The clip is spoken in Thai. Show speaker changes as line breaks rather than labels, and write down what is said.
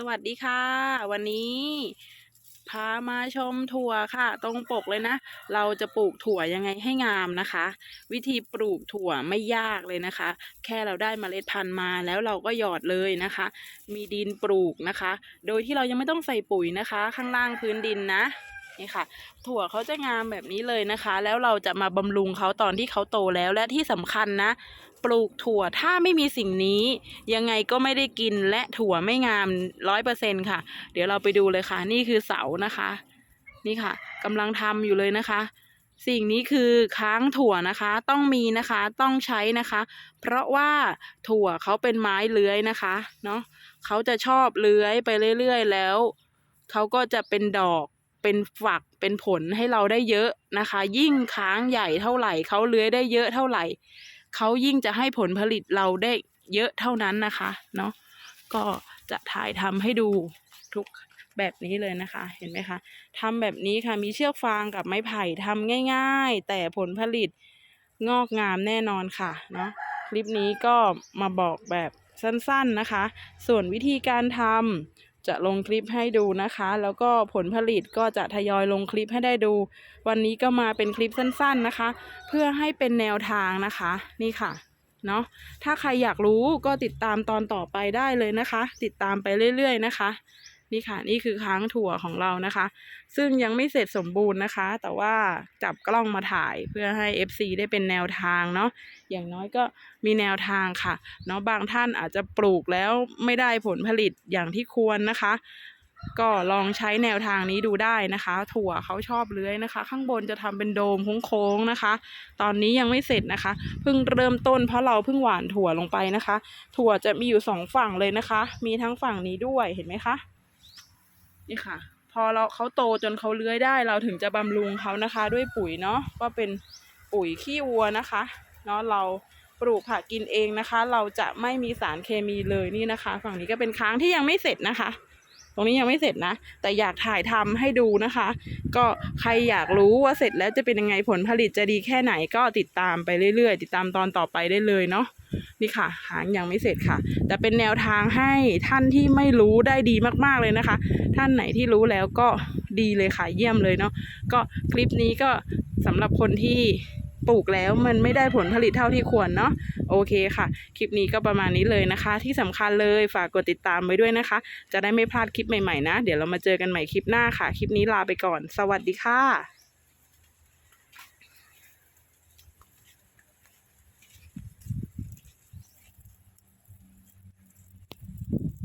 สวัสดีค่ะ วันนี้พามาชมถั่วค่ะ ตรงปกเลยนะ เราจะปลูกถั่วยังไงให้งามนะคะ วิธีปลูกถั่วไม่ยากเลยนะคะ แค่เราได้เมล็ดพันธุ์มาแล้วเราก็หยอดเลยนะคะ มีดินปลูกนะคะ โดยที่เรายังไม่ต้องใส่ปุ๋ยนะคะ ข้างล่างพื้นดินนะ นี่ค่ะ ถั่วเขาจะงามแบบนี้เลยนะคะ แล้วเราจะมาบำรุงเขาตอนที่เขาโตแล้วและที่สำคัญนะ ปลูกถั่วถ้าไม่มีสิ่งนี้ ยังไงก็ไม่ได้กินและถั่วไม่งามร้อยเปอร์เซ็นค่ะ เดี๋ยวเราไปดูเลยค่ะ นี่คือเสานะคะ นี่ค่ะกำลังทำอยู่เลยนะคะ สิ่งนี้คือค้างถั่วนะคะ ต้องมีนะคะต้องใช้นะคะ เพราะว่าถั่วเขาเป็นไม้เลื้อยนะคะเนาะเขาจะชอบเลื้อยไปเรื่อยๆแล้วเขาก็จะเป็นดอก เป็นฝักเป็นผลให้เราได้เยอะนะคะ ยิ่งค้างใหญ่เท่าไหร่เขาเลื้อยได้เยอะเท่าไหร่เขายิ่งจะให้ผลผลิตเราได้เยอะเท่านั้นนะคะเนาะก็จะถ่ายทำให้ดูทุกแบบนี้เลยนะคะเห็นไหมคะทำแบบนี้ค่ะมีเชือกฟางกับไม้ไผ่ทำง่าย ๆ แต่ผลผลิตงอกงามแน่นอนค่ะเนาะคลิปนี้ก็มาบอกแบบสั้นๆนะคะ ส่วนวิธีการทำ จะลงคลิปให้ดูนะคะ แล้วก็ผลผลิตก็จะทยอยลงคลิปให้ได้ดู วันนี้ก็มาเป็นคลิปสั้นๆนะคะ เพื่อให้เป็นแนวทางนะคะ นี่ค่ะเนาะถ้าใครอยากรู้ก็ติดตามตอนต่อไปได้เลยนะคะ ติดตามไปเรื่อย ๆ นะคะ นี่ค่ะนี่คือค้างถั่วของเรานะคะ ซึ่งยังไม่เสร็จสมบูรณ์นะคะ แต่ว่าจับกล้องมาถ่ายเพื่อให้ FC ได้เป็นแนวทางเนาะอย่างน้อยก็มีแนวทางค่ะเนาะบางท่านอาจจะปลูกแล้วไม่ได้ผลผลิตอย่างที่ควรนะคะ ก็ลองใช้แนวทางนี้ดูได้นะคะ ถั่วเขาชอบเลื้อยนะคะ ข้างบนจะทำเป็นโดมโค้งๆนะคะ ตอนนี้ยังไม่เสร็จนะคะเพิ่งเริ่มต้นเพราะเราเพิ่งหว่านถั่วลงไปนะคะ ถั่วจะมีอยู่สองฝั่งเลยนะคะ มีทั้งฝั่งนี้ด้วยเห็นไหมคะ นี่ค่ะ พอเราเขาโตจนเขาเลื้อยได้ เราถึงจะบำรุงเขานะคะ ด้วยปุ๋ยเนาะก็เป็นปุ๋ยขี้วัวนะคะเนาะเราปลูกผักกินเองนะคะ เราจะไม่มีสารเคมีเลยนี่นะคะ ฝั่งนี้ก็เป็นค้างที่ยังไม่เสร็จนะคะ ตรงนี้ยังไม่เสร็จนะ แต่อยากถ่ายทำให้ดูนะคะ ก็ใครอยากรู้ว่าเสร็จแล้วจะเป็นยังไงผลผลิตจะดีแค่ไหนก็ติดตามไปเรื่อยๆ ติดตามตอนต่อไปได้เลยเนาะ นี่ค่ะ หางยังไม่เสร็จค่ะ แต่เป็นแนวทางให้ท่านที่ไม่รู้ได้ดีมากๆเลยนะคะ ท่านไหนที่รู้แล้วก็ดีเลยค่ะเยี่ยมเลยเนาะก็คลิปนี้ก็สำหรับคนที่ปลูกแล้วมันไม่ได้ผลผลิตเท่าที่ควรเนาะโอเคค่ะ คลิปนี้ก็ประมาณนี้เลยนะคะ ที่สำคัญเลยฝากกดติดตามไว้ด้วยนะคะ จะได้ไม่พลาดคลิปใหม่ๆนะ เดี๋ยวเรามาเจอกันใหม่คลิปหน้าค่ะ คลิปนี้ลาไปก่อน สวัสดีค่ะ